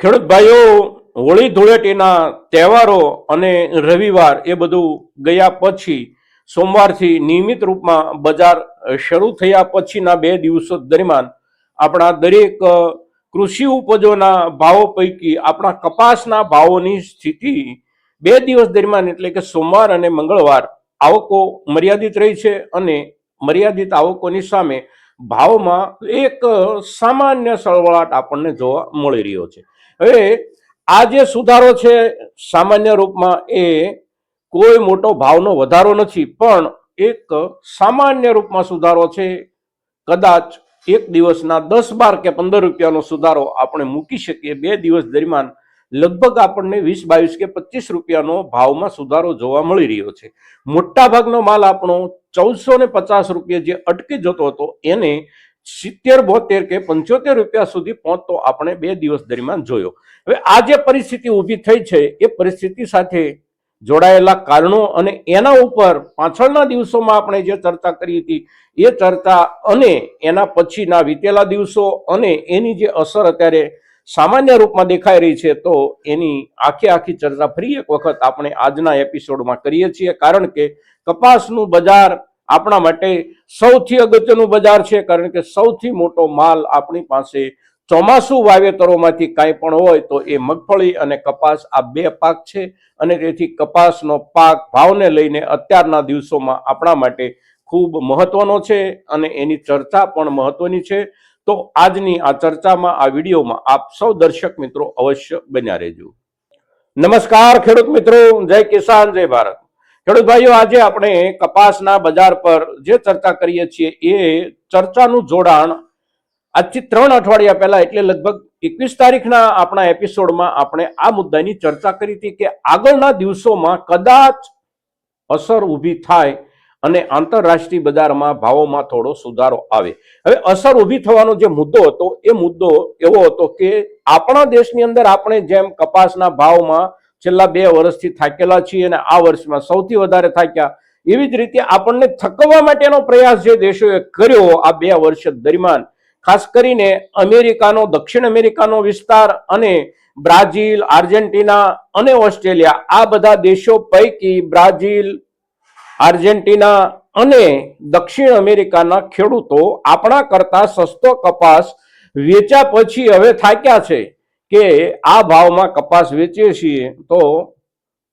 ખેડૂત ભાઈઓ, હોળી ધૂળેટીના તહેવારો અને રવિવાર એ બધું ગયા પછી સોમવારથી નિયમિત રૂપમાં બજાર શરૂ થયા પછીના બે દિવસો દરમિયાન આપણા દરેક કૃષિ ઉપજોના ભાવો પૈકી આપણા કપાસના ભાવોની સ્થિતિ બે દિવસ દરમિયાન એટલે કે સોમવાર અને મંગળવાર આવકો મર્યાદિત રહી છે અને મર્યાદિત આવકોની સામે ભાવમાં એક સામાન્ય સળવળાટ આપણને જોવા મળી રહ્યો છે. હવે આ જે સુધારો છે, સામાન્ય રૂપમાં એ કોઈ મોટો ભાવનો વધારો નથી, પણ એક સામાન્ય રૂપમાં સુધારો છે, કદાચ એક દિવસના દસ બાર કે પંદર રૂપિયાનો સુધારો આપણે મૂકી શકીએ. બે દિવસ દરમિયાન લગભગ આપણને વીસ, બાવીસ કે પચીસ રૂપિયાનો ભાવમાં સુધારો જોવા મળી રહ્યો છે. મોટા ભાગનો માલ આપણો ચૌદસો ને પચાસ રૂપિયા જે અટકી જતો હતો, એને સિત્તેર, બોતેર કે પંચોતેર રૂપિયા સુધી પહોંચતો આપણે બે દિવસ દરમિયાન જોયો. હવે આ જે પરિસ્થિતિ ઊભી થઈ છે, એ પરિસ્થિતિ સાથે જોડાયેલા કારણો અને એના ઉપર પાછળના દિવસોમાં આપણે જે ચર્ચા કરી હતી, એ ચર્ચા અને એના પછીના વીતેલા દિવસો અને એની જે અસર અત્યારે સામાન્ય રૂપમાં દેખાઈ રહી છે, તો એની આખી આખી ચર્ચા ફરી એક વખત આપણે આજના એપિસોડમાં કરીએ છીએ, કારણ કે કપાસનું બજાર આપણા માટે સૌથી અગત્યનું બજાર છે, કારણ કે સૌથી મોટો માલ આપણી પાસે ચોમાસુ વાવેતરોમાંથી કાંઈ પણ હોય તો એ મગફળી અને કપાસ આ બે પાક છે અને તેથી કપાસનો પાક ભાવને લઈને અત્યારના દિવસોમાં આપણા માટે ખૂબ મહત્વનો છે અને એની ચર્ચા પણ મહત્વની છે. તો આજની આ ચર્ચામાં, આ વિડીયોમાં આપ સૌ દર્શક મિત્રો અવશ્ય બન્યા રહેજો. નમસ્કાર ખેડૂત મિત્રો, જય કિસાન, જય ભારત. ખેડૂત ભાઈઓ આજે આપણે કપાસના બજાર પર જે ચર્ચા કરીએ છીએ, એ ચર્ચાનું જોડાણ આજથી ત્રણ અઠવાડિયા પહેલા, એટલે લગભગ એકવીસ તારીખના આપણા એપિસોડમાં આપણે આ મુદ્દાની ચર્ચા કરી હતી કે આગળના દિવસોમાં કદાચ અસર ઊભી થાય અને આંતરરાષ્ટ્રીય બજારમાં ભાવોમાં થોડો સુધારો આવે. હવે અસર ઊભી થવાનો જે મુદ્દો હતો, એ મુદ્દો એવો હતો કે આપણા દેશની અંદર આપણે જેમ કપાસના ભાવમાં છેલ્લા બે વર્ષથી થાકેલા છીએ અને આ વર્ષમાં સૌથી વધારે થાક્યા. એવી જ રીતે આપણને થકવવા માટેનો પ્રયાસ જે દેશોએ કર્યો આ બે વર્ષ દરમિયાન, ખાસ કરીને અમેરિકાનો, દક્ષિણ અમેરિકાનો વિસ્તાર અને બ્રાઝિલ, આર્જેન્ટિના અને ઓસ્ટ્રેલિયા, આ બધા દેશો પૈકી બ્રાઝિલ, આર્જેન્ટિના અને દક્ષિણ અમેરિકાના ખેડૂતો આપણા કરતા સસ્તો કપાસ વેચ્યા પછી હવે થાક્યા છે. કે આ ભાવમાં કપાસ વેચીએ છીએ તો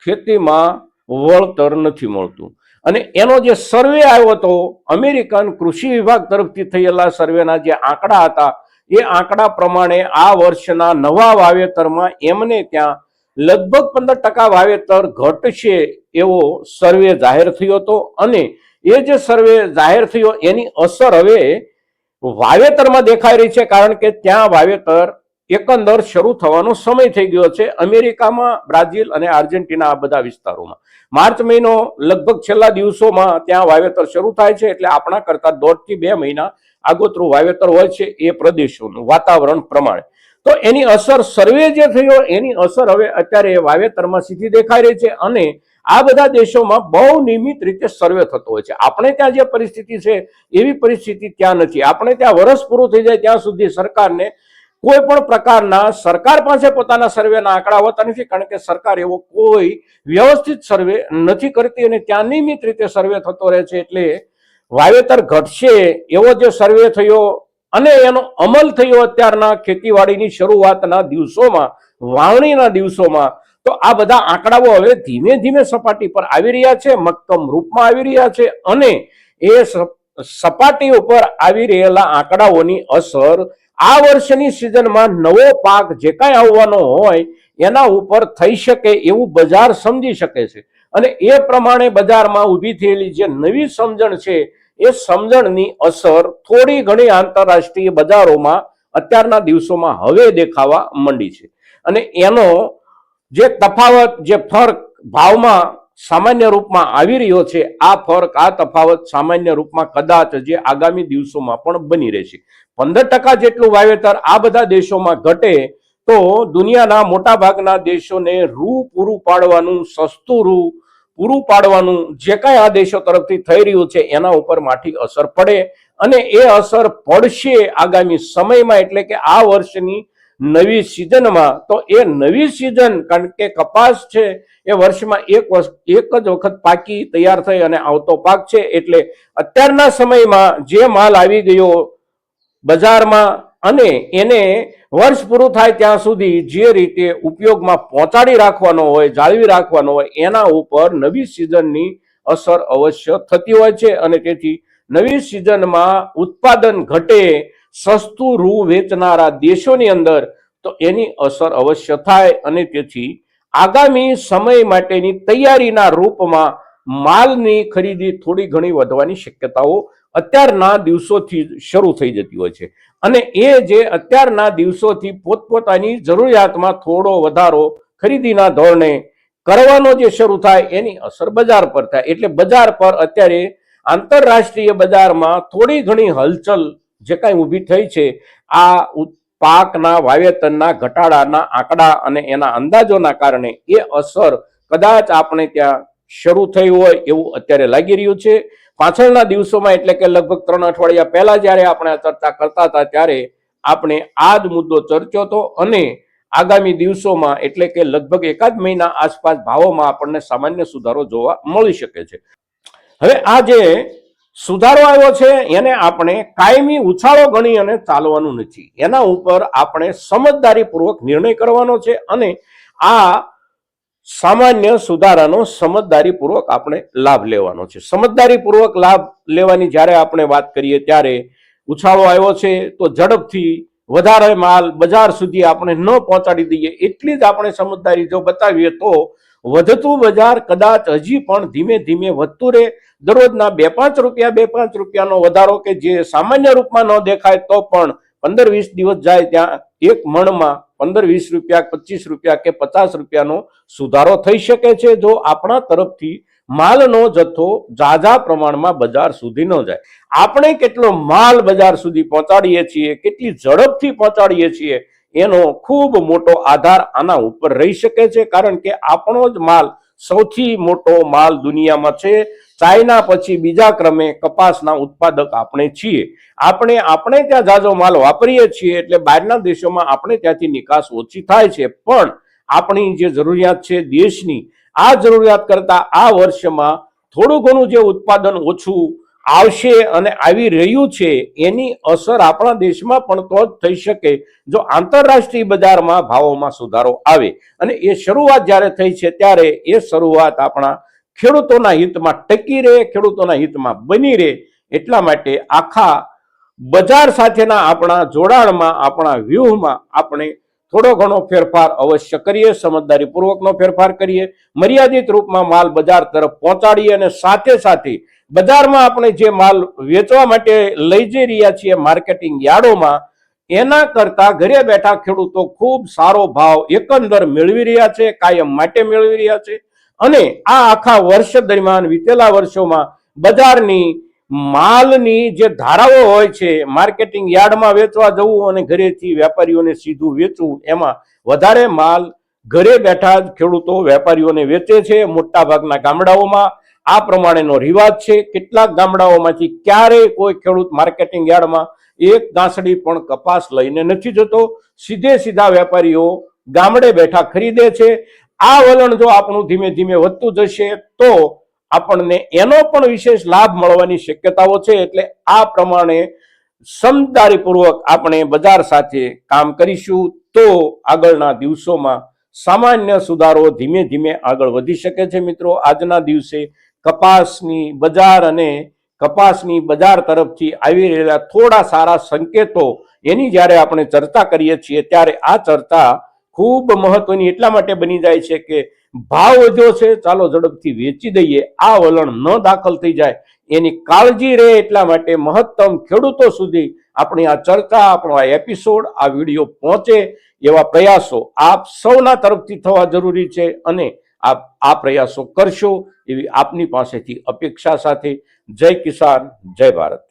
ખેતીમાં વળતર નથી મળતું. અને એનો જે સર્વે આવ્યો હતો, અમેરિકન કૃષિ વિભાગ તરફથી થયેલા સર્વેના જે આંકડા હતા, એ આંકડા પ્રમાણે આ વર્ષના નવા વાવેતરમાં એમને ત્યાં લગભગ પંદર ટકા વાવેતર ઘટશે એવો સર્વે જાહેર થયો હતો. અને એ જે સર્વે જાહેર થયો, એની અસર હવે વાવેતરમાં દેખાઈ રહી છે, કારણ કે ત્યાં વાવેતર એકંદર શરૂ થવાનો સમય થઈ ગયો છે અમેરિકામાં, બ્રાઝિલ અને આર્જેન્ટિના આ બધા વિસ્તારોમાં. માર્ચ મહિનો લગભગ છેલ્લા દિવસોમાં ત્યાં વાવેતર શરૂ થાય છે એટલે આપણા કરતા દોઢથી બે મહિના આગોતરું વાવેતર હોય છે એ પ્રદેશોનું વાતાવરણ પ્રમાણે. તો એની અસર સર્વે જે થયો એની અસર હવે અત્યારે વાવેતરમાં સીધી દેખાઈ રહી છે અને આ બધા દેશોમાં બહુ નિયમિત રીતે સર્વે થતો હોય છે. આપણે ત્યાં જે પરિસ્થિતિ છે એવી પરિસ્થિતિ ત્યાં નથી. આપણે ત્યાં વરસ પૂરું થઈ જાય ત્યાં સુધી સરકારને કોઈ પણ પ્રકારના સરકાર પાસે પોતાના સર્વેના આંકડા હોતા નથી, કારણ કે સરકાર એવો કોઈ વ્યવસ્થિત સર્વે નથી કરતી અને ત્યાં નિયમિત રીતે સર્વે થતો રહે છે એટલે વાવેતર ઘટશે એવો જે સર્વે થયો અને એનો અમલ થયો અત્યારના ખેતીવાડીની શરૂઆતના દિવસોમાં, વાવણીના દિવસોમાં, તો આ બધા આંકડાઓ હવે ધીમે ધીમે સપાટી પર આવી રહ્યા છે, મક્કમ રૂપમાં આવી રહ્યા છે અને એ સપાટી ઉપર આવી રહેલા આંકડાઓની અસર આ વર્ષની સિઝનમાં નવો પાક જે કાંઈ આવવાનો હોય, એના ઉપર થઈ શકે એવું બજાર સમજી શકે છે. અને એ પ્રમાણે બજારમાં ઊભી થયેલી જે નવી સમજણ છે, એ સમજણની અસર થોડી ઘણી આંતરરાષ્ટ્રીય બજારોમાં અત્યારના દિવસોમાં હવે દેખાવા માંડી છે. અને એનો જે તફાવત, જે ફરક ભાવમાં સામાન્ય રૂપમાં આવી રહ્યો છે. આ ફરક, આ તફાવત સામાન્ય રૂપમાં કદાચ જે આગામી દિવસોમાં પણ બની રહેશે. પંદર ટકા જેટલું વાવેતર આ બધા દેશોમાં ઘટે તો દુનિયાના મોટા ભાગના દેશોને રૂ પૂરું પાડવાનું, સસ્તું રૂ પૂરું પાડવાનું જે કાંઈ આ દેશો તરફથી થઈ રહ્યું છે એના ઉપર માઠી અસર પડે અને એ અસર પડશે આગામી સમયમાં એટલે કે આ વર્ષની નવી સિઝનમાં, તો એ નવી સિઝન કારણ કે કપાસ છે, એ વર્ષમાં એક વર્ષ એક જ વખત પાકી તૈયાર થઈ અને આવતો પાક છે, એટલે અત્યારના સમયમાં જે માલ આવી ગયો બજારમાં અને એને વર્ષ પૂરું થાય ત્યાં સુધી જે રીતે ઉપયોગમાં પહોંચાડી રાખવાનો હોય, જાળવી રાખવાનો હોય, એના ઉપર નવી સિઝનની અસર અવશ્ય થતી હોય છે અને તેથી નવી સિઝનમાં ઉત્પાદન ઘટે સસ્તું રૂ વેચનારા દેશોની અંદર, તો એની અસર અવશ્ય થાય અને તેથી આગામી સમય માટેની તૈયારીના રૂપમાં માલની ખરીદી થોડી ઘણી વધવાની શક્યતાઓ અત્યારના દિવસોથી શરૂ થઈ જતી હોય છે. અને એ જે અત્યારના દિવસોથી પોતપોતાની જરૂરિયાતમાં થોડો વધારો ખરીદીના ધોરણે કરવાનો જે શરૂ થાય, એની અસર બજાર પર થાય. એટલે બજાર પર અત્યારે આંતરરાષ્ટ્રીય બજારમાં થોડી ઘણી હલચલ જે કાંઈ ઊભી થઈ છે, આ પાકના વાવેતરના ઘટાડાના આંકડા અને એના અંદાજોના કારણે એ અસર કદાચ આપણે ત્યાં શરૂ થઈ હોય એવું અત્યારે લાગી રહ્યું છે. પાછળના દિવસોમાં એટલે કે લગભગ ત્રણ અઠવાડિયા પહેલા જ્યારે આપણે આ ચર્ચા કરતા હતા ત્યારે આપણે આ જ મુદ્દો ચર્ચ્યો હતો અને આગામી દિવસોમાં એટલે કે લગભગ એકાદ મહિના આસપાસ ભાવોમાં આપણને સામાન્ય સુધારો જોવા મળી શકે છે. હવે આ જે સુધારો આવ્યો છે, એને આપણે કાયમી ઉછાળો ગણી અને ચાલવાનું નથી. એના ઉપર આપણે સમજદારીપૂર્વક નિર્ણય કરવાનો છે અને આ સામાન્ય સુધારાનો સમજદારીપૂર્વક આપણે લાભ લેવાનો છે. સમજદારીપૂર્વક લાભ લેવાની જ્યારે આપણે વાત કરીએ ત્યારે ઉછાળો આવ્યો છે, તો ઝડપથી વધારે માલ બજાર સુધી આપણે ન પહોંચાડી દઈએ. એટલી જ આપણે સમજદારી જો બતાવીએ તો વધતું બજાર કદાચ હજી પણ ધીમે ધીમે વધતું રહે દરરોજના બે પાંચ રૂપિયા, બે પાંચ રૂપિયાનો વધારો કે જે સામાન્ય રૂપમાં ન દેખાય તો પણ પંદર વીસ દિવસ જાય ત્યાં એક મણમાં પંદર વીસ રૂપિયા, પચીસ રૂપિયા કે પચાસ રૂપિયાનો સુધારો થઈ શકે છે જો આપણા તરફથી માલનો જથ્થો ઝાઝા પ્રમાણમાં બજાર સુધી ન જાય. આપણે કેટલો માલ બજાર સુધી પહોંચાડીએ છીએ, કેટલી ઝડપથી પહોંચાડીએ છીએ, એનો ખૂબ મોટો આધાર આના ઉપર રહી શકે છે. કારણ કે આપણો જ માલ સૌથી મોટો માલ દુનિયામાં છે. ચાઇના પછી બીજા ક્રમે કપાસના ઉત્પાદક આપણે છીએ. આપણે આપણે ત્યાં જાજો માલ વાપરીએ છીએ એટલે બહારના દેશોમાં આપણે ત્યાંથી નિકાસ ઓછી થાય છે. પણ આપણી જે જરૂરિયાત છે દેશની, આ જરૂરિયાત કરતા આ વર્ષમાં થોડું ઘણું જે ઉત્પાદન ઓછું આવશે અને આવી રહ્યું છે, એની અસર આપણા દેશમાં પણ તો જ થઈ શકે. જો આંતરરાષ્ટ્રીય બજારમાં ભાવોમાં સુધારો આવે અને એ શરૂઆત જ્યારે થઈ છે, ત્યારે એ શરૂઆત આપણા ખેડૂતોના હિતમાં ટકી રહે, ખેડૂતોના હિતમાં બની રહે. એટલા માટે આખા બજાર સાથેના આપણા જોડાણમાં, આપણા વ્યૂહમાં આપણે થોડો ઘણો ફેરફાર અવશ્ય કરીએ, સમજદારીપૂર્વકનો ફેરફાર કરીએ, મર્યાદિત રૂપમાં માલ બજાર તરફ પહોંચાડીએ અને સાથે સાથે બજારમાં આપણે જે માલ વેચવા માટે લઈ જઈ રહ્યા છીએ માર્કેટિંગ યાર્ડોમાં, એના કરતા ઘરે બેઠા ખેડૂતો ખૂબ સારો ભાવ એકંદર મેળવી રહ્યા છે, કાયમ માટે મેળવી રહ્યા છે. અને આ આખા વર્ષ દરમિયાન, વીતેલા વર્ષોમાં બજારની માલની જે ધારાઓ હોય છે, માર્કેટિંગ યાર્ડમાં વેચવા જવું અને ઘરેથી વેપારીઓને સીધું વેચવું, એમાં વધારે માલ ઘરે બેઠા જ ખેડૂતો વેપારીઓને વેચે છે. મોટા ભાગના ગામડાઓમાં આ પ્રમાણેનો રિવાજ છે. કેટલાક ગામડાઓમાંથી ક્યારેય કોઈ ખેડૂત માર્કેટિંગ યાર્ડમાં એક ગાંસડી પણ કપાસ લઈને નથી જતો. સીધે સીધા વેપારીઓ ગામડે બેઠા ખરીદે છે. આ વલણ જો આપણું ધીમે ધીમે વધતું જશે તો આપણને એનો પણ વિશેષ લાભ મળવાની શક્યતાઓ છે. એટલે આ પ્રમાણે સમજદારીપૂર્વક આપણે બજાર સાથે કામ કરીશું તો આગળના દિવસોમાં સામાન્ય સુધારો ધીમે ધીમે આગળ વધી શકે છે મિત્રો. આજના દિવસે કપાસની બજાર અને કપાસની બજાર તરફથી આવી રહેલા થોડા સારા સંકેતો એની જ્યારે આપણે ચર્ચા કરીએ છીએ, ત્યારે આ ચર્ચા ખૂબ મહત્વની એટલા માટે બની જાય છે કે ભાવ વધ્યો છે, ચાલો ઝડપથી વેચી દઈએ, આ વલણ ન દાખલ થઈ જાય, એની કાળજી રહે એટલા માટે મહત્તમ ખેડૂતો સુધી આપણી આ ચર્ચા, આપણો આ એપિસોડ આ વીડિયો પહોંચે એવા પ્રયાસો આપ સૌના તરફથી થવા જરૂરી છે અને આપ આ પ્રયાસો કરશો એવી આપની પાસેથી અપેક્ષા સાથે જય કિસાન જય ભારત.